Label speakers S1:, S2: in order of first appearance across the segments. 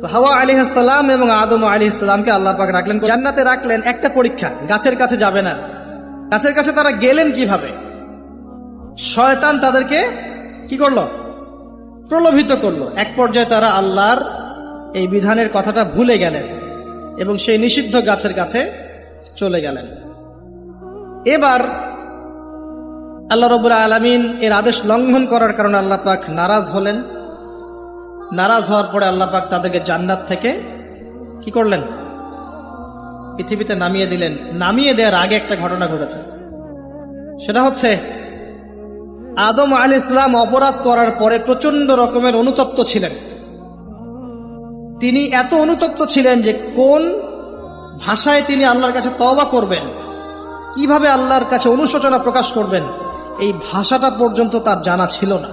S1: তো হাওয়া আলী সালাম এবং আদম আলী সালামকে আল্লাহ পাক রাখলেন। জান্নাতে রাখলেন একটা পরীক্ষা, গাছের কাছে যাবে না। গাছের কাছে তারা গেলেন কীভাবে? শয়তান তাদেরকে কি করল? প্রলোভিত করল। এক পর্যায়ে তারা আল্লাহর এই বিধানের কথাটা ভুলে গেলেন এবং সেই নিষিদ্ধ গাছের কাছে চলে গেলেন। এবার আল্লাহ রবুল্লা আলমিন এর আদেশ লঙ্ঘন করার কারণে আল্লাহ পাক নারাজ হলেন। নারাজ হওয়ার পরে আল্লাহ পাক তাদেরকে জান্নাত থেকে কি করলেন? পৃথিবীতে নামিয়ে দিলেন। নামিয়ে দেওয়ার আগে একটা ঘটনা ঘটেছে। সেটা হচ্ছে, আদম আল ইসলাম অপরাধ করার পরে প্রচণ্ড রকমের অনুতপ্ত ছিলেন। তিনি এত অনুতপ্ত ছিলেন যে কোন ভাষায় তিনি আল্লাহর কাছে তওবা করবেন, কীভাবে আল্লাহর কাছে অনুশোচনা প্রকাশ করবেন, এই ভাষাটা পর্যন্ত তার জানা ছিল না।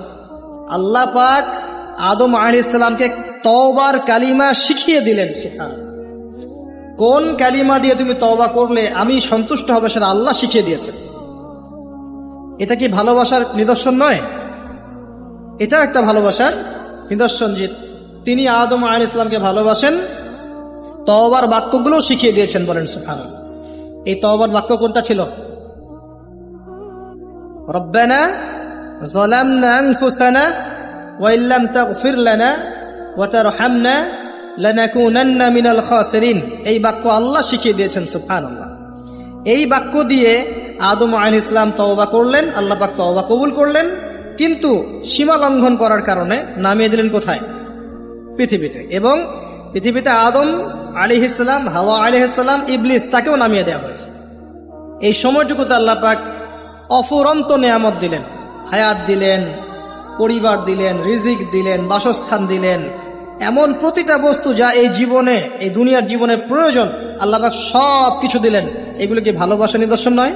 S1: আল্লাহ পাক আদম আলী তওবার কালিমা শিখিয়ে দিলেন সেখান। কোন কালিমা দিয়ে তুমি তওবা করলে আমি সন্তুষ্ট হবে সেটা আল্লাহ শিখিয়ে দিয়েছেন। এটা কি ভালোবাসার নিদর্শন নয়? এটা একটা ভালোবাসার নিদর্শন যে তিনি আদম আল ইসলামকে ভালোবাসেন, তওবার বাক্যগুলো শিখিয়ে দিয়েছেন বলেন সুফান এই তওবার বাক্য কোনটা ছিল? রব্বানা জলামনা আনফুসানা ওয়াইল্লাম তাগফির লানা ওয়াতার হামনা লানাকুনান্না মিনাল খাসিরিন এই বাক্য আল্লাহ শিখিয়ে দিয়েছেন, সুবহানাল্লাহ। এই বাক্য দিয়ে আদম আল ইসলাম তওবা করলেন, আল্লাহ পাক তওবা কবুল করলেন, কিন্তু সীমা লঙ্ঘন করার কারণে নামিয়ে দিলেন কোথায়? পৃথিবীতে। এবং পৃথিবীতে আদম আলি ইসলাম হাওয়া আলি ইসলাম ইবলিস তাকেও নামিয়ে দেওয়া হয়েছে। এই সময়টুকুতে আল্লাহ পাক অফুরন্ত নেয়ামত দিলেন, হায়াত দিলেন পরিবার দিলেন, রিজিক দিলেন, বাসস্থান দিলেন। এমন প্রতিটা বস্তু যা এই জীবনে, এই দুনিয়ার জীবনের প্রয়োজন, আল্লাহ সব কিছু দিলেন। এগুলো কি ভালোবাসা নিদর্শন নয়?